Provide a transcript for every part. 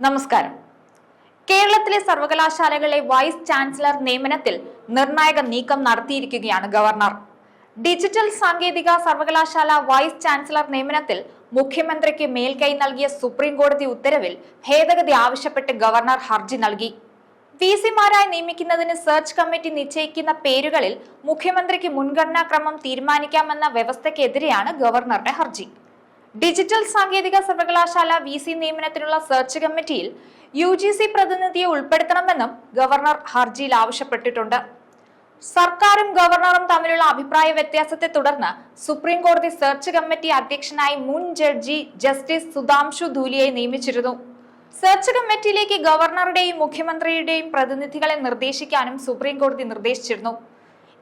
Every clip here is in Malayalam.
നമസ്കാരം. കേരളത്തിലെ സർവകലാശാലകളിലെ വൈസ് ചാൻസലർ നിയമനത്തിൽ നിർണായക നീക്കം നടത്തിയിരിക്കുകയാണ് ഗവർണർ. ഡിജിറ്റൽ സാങ്കേതിക സർവകലാശാല വൈസ് ചാൻസലർ നിയമനത്തിൽ മുഖ്യമന്ത്രിക്ക് മേൽക്കൈ നൽകിയ സുപ്രീം കോടതി ഉത്തരവിൽ ഭേദഗതി ആവശ്യപ്പെട്ട് ഗവർണർ ഹർജി നൽകി. വി സിമാരായി നിയമിക്കുന്നതിന് സെർച്ച് കമ്മിറ്റി നിശ്ചയിക്കുന്ന പേരുകളിൽ മുഖ്യമന്ത്രിക്ക് മുൻഗണനാക്രമം തീരുമാനിക്കാമെന്ന വ്യവസ്ഥയ്ക്കെതിരെയാണ് ഗവർണറുടെ ഹർജി. ഡിജിറ്റൽ സാങ്കേതിക സർവകലാശാല വി സി നിയമനത്തിനുള്ള സെർച്ച് കമ്മിറ്റിയിൽ യു ജി സി പ്രതിനിധിയെ ഉൾപ്പെടുത്തണമെന്നും ഗവർണർ ഹർജിയിൽ ആവശ്യപ്പെട്ടിട്ടുണ്ട്. സർക്കാരും ഗവർണറും തമ്മിലുള്ള അഭിപ്രായ വ്യത്യാസത്തെ തുടർന്ന് സുപ്രീം കോടതി സെർച്ച് കമ്മിറ്റി അധ്യക്ഷനായി മുൻ ജഡ്ജി ജസ്റ്റിസ് സുധാംശു ധൂലിയെ നിയമിച്ചിരുന്നു. സെർച്ച് കമ്മിറ്റിയിലേക്ക് ഗവർണറുടെയും മുഖ്യമന്ത്രിയുടെയും പ്രതിനിധികളെ നിർദ്ദേശിക്കാനും സുപ്രീം കോടതി നിർദ്ദേശിച്ചിരുന്നു.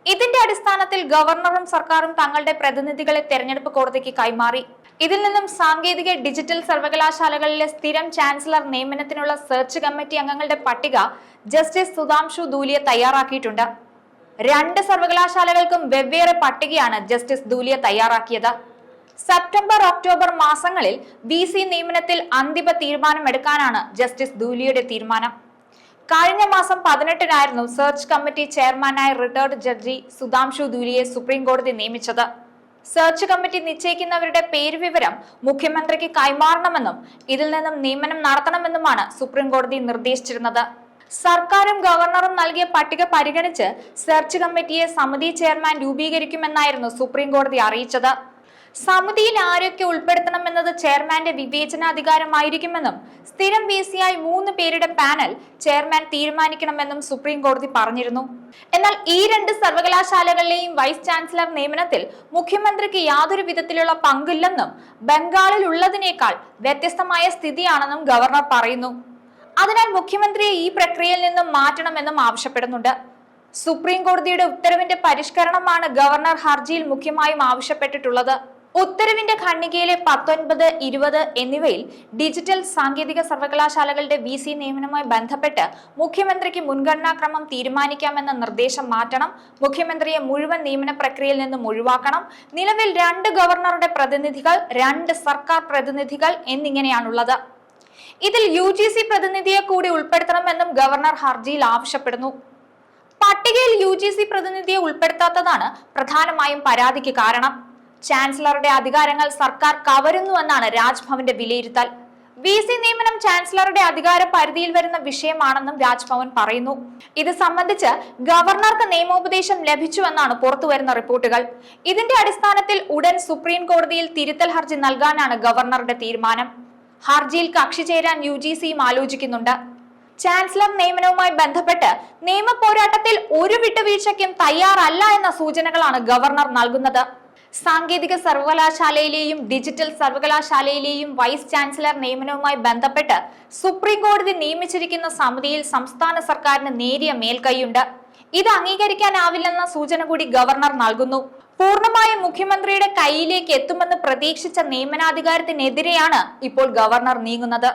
ഇതിന്റെ അടിസ്ഥാനത്തിൽ ഗവർണറും സർക്കാരും തങ്ങളുടെ പ്രതിനിധികളെ തെരഞ്ഞെടുപ്പ് കോടതിക്ക് കൈമാറി. ഇതിൽ നിന്നും സാങ്കേതിക ഡിജിറ്റൽ സർവകലാശാലകളിലെ സ്ഥിരം ചാൻസലർ നിയമനത്തിനുള്ള സെർച്ച് കമ്മിറ്റി അംഗങ്ങളുടെ പട്ടിക ജസ്റ്റിസ് സുധാംശു ദൂലിയ തയ്യാറാക്കിയിട്ടുണ്ട്. രണ്ട് സർവകലാശാലകൾക്കും വെവ്വേറെ പട്ടികയാണ് ജസ്റ്റിസ് ദൂലിയ തയ്യാറാക്കിയത്. സെപ്റ്റംബർ ഒക്ടോബർ മാസങ്ങളിൽ വി സി നിയമനത്തിൽ അന്തിമ തീരുമാനമെടുക്കാനാണ് ജസ്റ്റിസ് ദൂലിയുടെ തീരുമാനം. കഴിഞ്ഞ മാസം പതിനെട്ടിനായിരുന്നു സെർച്ച് കമ്മിറ്റി ചെയർമാനായ റിട്ടയർഡ് ജഡ്ജി സുധാംശു ദൂലിയെ സുപ്രീം കോടതി നിയമിച്ചത്. സെർച്ച് കമ്മിറ്റി നിശ്ചയിക്കുന്നവരുടെ പേരുവിവരം മുഖ്യമന്ത്രിക്ക് കൈമാറണമെന്നും ഇതിൽ നിന്നും നിയമനം നടത്തണമെന്നുമാണ് സുപ്രീംകോടതി നിർദ്ദേശിച്ചിരുന്നത്. സർക്കാരും ഗവർണറും നൽകിയ പട്ടിക പരിഗണിച്ച് സെർച്ച് കമ്മിറ്റിയെ സമിതി ചെയർമാൻ രൂപീകരിക്കുമെന്നായിരുന്നു സുപ്രീംകോടതി അറിയിച്ചത്. സമിതിയിൽ ആരൊക്കെ ഉൾപ്പെടുത്തണമെന്നത് ചെയർമാന്റെ വിവേചനാധികാരമായിരിക്കുമെന്നും സ്ഥിരം വി സിയായി മൂന്ന് പേരുടെ പാനൽ ചെയർമാൻ തീരുമാനിക്കണമെന്നും സുപ്രീം കോടതി പറഞ്ഞിരുന്നു. എന്നാൽ ഈ രണ്ട് സർവകലാശാലകളിലെയും വൈസ് ചാൻസലർ നിയമനത്തിൽ മുഖ്യമന്ത്രിക്ക് യാതൊരു വിധത്തിലുള്ള പങ്കില്ലെന്നും ബംഗാളിൽ ഉള്ളതിനേക്കാൾ വ്യത്യസ്തമായ സ്ഥിതിയാണെന്നും ഗവർണർ പറയുന്നു. അതിനാൽ മുഖ്യമന്ത്രിയെ ഈ പ്രക്രിയയിൽ നിന്നും മാറ്റണമെന്നും ആവശ്യപ്പെടുന്നുണ്ട്. സുപ്രീം കോടതിയുടെ ഉത്തരവിന്റെ പരിഷ്കരണമാണ് ഗവർണർ ഹർജിയിൽ മുഖ്യമായും ആവശ്യപ്പെട്ടിട്ടുള്ളത്. ഉത്തരവിന്റെ ഖണ്ഡികയിലെ പത്തൊൻപത് ഇരുപത് എന്നിവയിൽ ഡിജിറ്റൽ സാങ്കേതിക സർവകലാശാലകളുടെ വി സി നിയമനവുമായി ബന്ധപ്പെട്ട് മുഖ്യമന്ത്രിക്ക് മുൻഗണനാക്രമം തീരുമാനിക്കാമെന്ന നിർദ്ദേശം മാറ്റണം മുഖ്യമന്ത്രിയെ മുഴുവൻ നിയമന പ്രക്രിയയിൽ നിന്നും ഒഴിവാക്കണം നിലവിൽ രണ്ട് ഗവർണറുടെ പ്രതിനിധികൾ രണ്ട് സർക്കാർ പ്രതിനിധികൾ എന്നിങ്ങനെയാണുള്ളത്. ഇതിൽ യു ജി സി പ്രതിനിധിയെ കൂടി ഉൾപ്പെടുത്തണമെന്നും ഗവർണർ ഹർജിയിൽ ആവശ്യപ്പെടുന്നു. പട്ടികയിൽ യു ജി സി പ്രതിനിധിയെ ഉൾപ്പെടുത്താത്തതാണ് പ്രധാനമായും പരാതിക്ക് കാരണം. ചാൻസലറുടെ അധികാരങ്ങൾ സർക്കാർ കവരുന്നുവെന്നാണ് രാജ്ഭവന്റെ വിലയിരുത്തൽ. വി സി നിയമനം ചാൻസലറുടെ അധികാര പരിധിയിൽ വരുന്ന വിഷയമാണെന്നും രാജ്ഭവൻ പറയുന്നു. ഇത് സംബന്ധിച്ച് ഗവർണർക്ക് നിയമോപദേശം ലഭിച്ചുവെന്നാണ് പുറത്തുവരുന്ന റിപ്പോർട്ടുകൾ. ഇതിന്റെ അടിസ്ഥാനത്തിൽ ഉടൻ സുപ്രീം കോടതിയിൽ തിരുത്തൽ ഹർജി നൽകാനാണ് ഗവർണറുടെ തീരുമാനം. ഹർജിയിൽ കക്ഷി ചേരാൻ യു ജി സിയും ആലോചിക്കുന്നുണ്ട്. ചാൻസലർ നിയമനവുമായി ബന്ധപ്പെട്ട് നിയമ പോരാട്ടത്തിൽ ഒരു വിട്ടുവീഴ്ചയ്ക്കും തയ്യാറല്ല എന്ന സൂചനകളാണ് ഗവർണർ നൽകുന്നത്. സാങ്കേതിക സർവകലാശാലയിലെയും ഡിജിറ്റൽ സർവകലാശാലയിലെയും വൈസ് ചാൻസലർ നിയമനവുമായി ബന്ധപ്പെട്ട് സുപ്രീം കോടതി നിയമിച്ചിരിക്കുന്ന സമിതിയിൽ സംസ്ഥാന സർക്കാരിന് നേരിയ മേൽക്കൈയുണ്ട്. ഇത് അംഗീകരിക്കാനാവില്ലെന്ന സൂചന കൂടി ഗവർണർ നൽകുന്നു. പൂർണമായും മുഖ്യമന്ത്രിയുടെ കയ്യിലേക്ക് എത്തുമെന്ന് പ്രതീക്ഷിച്ച നിയമനാധികാരത്തിനെതിരെയാണ് ഇപ്പോൾ ഗവർണർ നീങ്ങുന്നത്.